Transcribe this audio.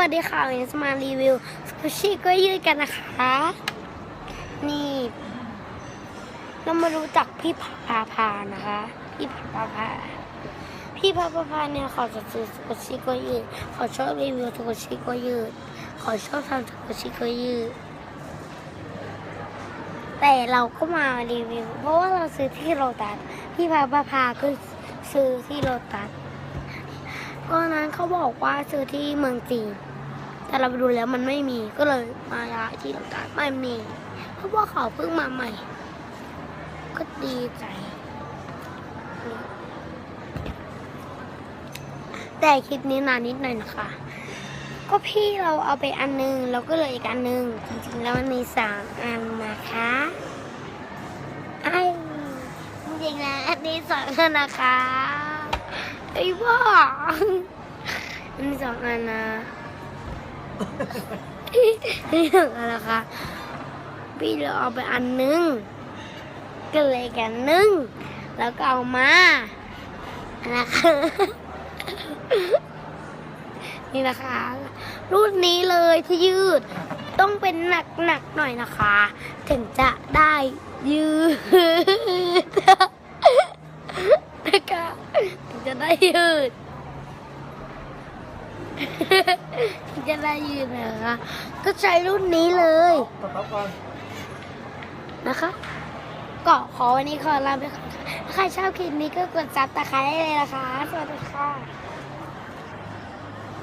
วัสดีค่ะวันนี้จะมารีวิวสกูชี่ก็ยืดกันนะคะ นี่เรามารู้จักพี่พาพาพานะคะ พี่พาพาพาพี่พาพาพาเนี่ยขอจะซื้อสกูชี่ก็ยืดขอชอบรีวิวสกูชี่ก็ยืดขอชอบทำสกูชี่ก็ยืดแต่เราก็มารีวิว เพราะว่าเราซื้อที่โรตัสพี่พาพาพาก็ซื้อที่โรตัส ก็นั้นเขาบอกว่าซื้อที่เมืองจีน แต่เราไปดูแล้วมันไม่มี ก็เลยมาย้ายที่โรงการไม่มี เพราะว่าเขาเพิ่งมาใหม่ ก็ดีใจแต่คลิปนี้นานนิดหน่อยนะคะ ก็พี่เราเอาไปอันนึงแล้วก็เลยอีกอันนึง จริงๆแล้วมันมีสามอันนะคะไอ้จริงๆแล้วอันนี้สองอันนะคะ ไอ้บ้าอันนี้สองอันนะนี่สองอันนะคะพี่เราเอาไปอันนึงก็เลยกันนึงแล้วก็เอามานะคะนี่นะคะ รุ่นนี้เลยที่ยืดต้องเป็นหนักหนักหน่อยนะคะ ถึงจะได้ยืด นะคะถึง จะได้ยืด จะได้ยืดนะคะ ก็ใช้รุ่นนี้เลยต๊อปก่อนนะคะก็ขอวันนี้ขอลาไปก่อนค่ะ ใครชอบคลิปนี้ก็กดซับตะไคร้ได้เลยนะคะ สวัสดีค่ะ